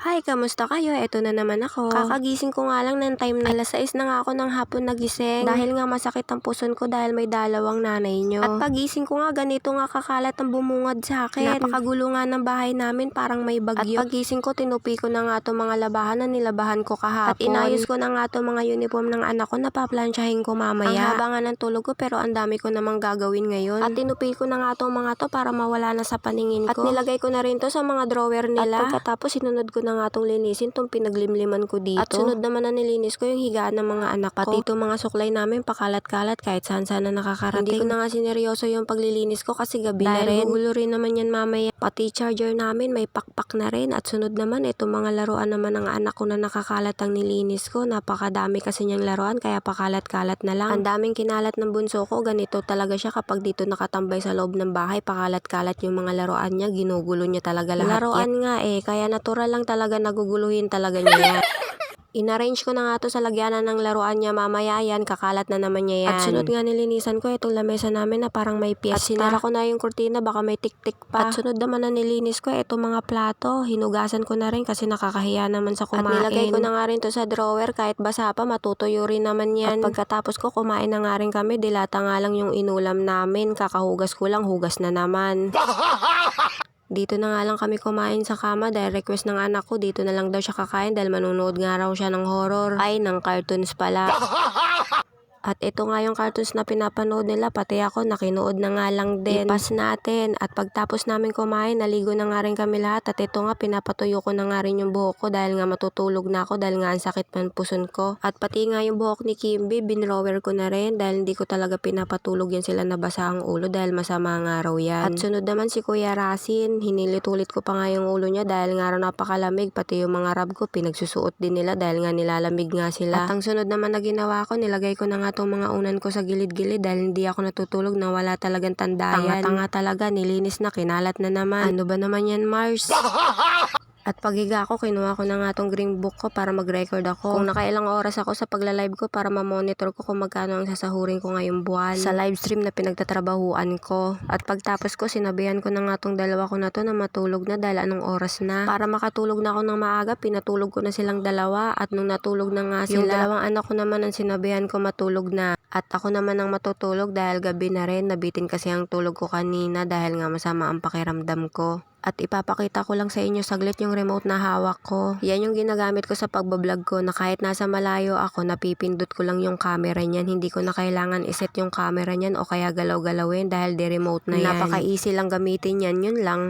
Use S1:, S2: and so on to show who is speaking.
S1: Hi, kamusta kayo? Eto na naman ako. Kakagising ko nga lang ng time na alas 6 na nga ako ng hapon nagising. Dahil nga masakit ang puson ko dahil may dalawang nanay nyo. At pagising ko nga ganito nga kakalat ang bumungad sa akin. Napakagulo nga ng bahay namin parang may bagyo. At pagising ko tinupi ko na nga to mga labahan na nilabahan ko kahapon. At inayos ko na nga to mga uniform ng anak ko na paplansyahin ko mamaya. Ang haba nga ng tulog ko pero ang dami ko namang gagawin ngayon. At tinupi ko na nga to mga to para mawala na sa paningin ko. At nilagay ko na rin to sa mga drawer nila. At pagkatapos sinunod ko na nga tong linisin tong pinaglimliman ko dito. At sunod naman na nilinis ko yung higaan ng mga anak ko. Pati itong mga suklay namin pakalat-kalat kahit saan saan na nakakarating. Hindi ko na nga sineryoso yung paglilinis ko kasi gabi na rin. Dahil rin naman yan mamaya. Pati charger namin may pakpak na rin. At sunod naman itong mga laruan naman ng anak ko na nakakalat ang nilinis ko. Napakadami kasi niyang laruan kaya pakalat-kalat na lang. Ang daming kinalat ng bunso ko. Ganito talaga siya kapag dito nakatambay sa loob ng bahay. Pakalat-kalat yung mga laruan niya. Ginugulo niya talaga lahat. Laruan nga eh. Kaya natural lang talaga naguguluhin talaga niya yan. Inarrange ko na nga to sa lagyanan ng laruan niya mamaya yan, kakalat na naman niya yan. At sunod nga nilinisan ko itong lamesa namin na parang may piyesta. At sinara ko na yung kurtina baka may tik-tik pa. At sunod naman na nilinis ko itong mga plato, hinugasan ko na rin kasi nakakahiya naman sa kumain. At nilagay ko na nga rin to sa drawer kahit basa pa, matutuyo rin naman yan. At pagkatapos ko kumain na nga rin kami, dilata nga lang yung inulam namin, kakahugas ko lang, hugas na naman. Dito na nga lang kami kumain sa kama dahil request ng anak ko dito na lang daw siya kakain dahil manunood nga raw siya ng horror. Ay, ng cartoons pala. At ito nga yung cartoons na pinapanood nila, pati ako nakinood na nga lang din. Ipas natin. At pagtapos namin kumain, naligo na nga rin kami lahat. At ito nga, pinapatuyo ko na nga rin yung buhok ko dahil nga matutulog na ako dahil nga ang sakit man puson ko. At pati nga yung buhok ni Kimby, binrower ko na rin dahil hindi ko talaga pinapatulog yan sila nabasa ang ulo dahil masama nga raw yan. At sunod naman si Kuya Rasin, hinilit-ulit ko pa nga yung ulo niya dahil nga raw napakalamig. Pati yung mga rab ko, pinagsusuot din nila dahil nga nilalamig nga sila. At ang sunod naman na ginawa ko, nilagay ko na nga tong mga unan ko sa gilid-gilid dahil hindi ako natutulog na wala talagang tandayan. Tanga-tanga talaga, nilinis na, kinalat na naman. Ano ba naman yan, Mars? At pagiga ako, kinuha ko na nga tong green book ko para mag-record ako. Kung nakailang oras ako sa pagla-live ko para ma-monitor ko kung magkano ang sasahurin ko ngayong buwan sa live stream na pinagtatrabahuan ko. At pagtapos ko, sinabihan ko na nga tong dalawa ko na to na matulog na dahil anong oras na. Para makatulog na ako ng maaga, pinatulog ko na silang dalawa at nung natulog na nga sila, yung dalawang anak ko naman ang sinabihan ko matulog na. At ako naman ang matutulog dahil gabi na rin, nabitin kasi ang tulog ko kanina dahil nga masama ang pakiramdam ko. At ipapakita ko lang sa inyo saglit yung remote na hawak ko. Yan yung ginagamit ko sa pagbablog ko na kahit nasa malayo ako, napipindot ko lang yung camera niyan. Hindi ko na kailangan iset yung camera niyan o kaya galaw-galawin dahil di remote na yan. Napaka-easy lang gamitin yan, yun lang.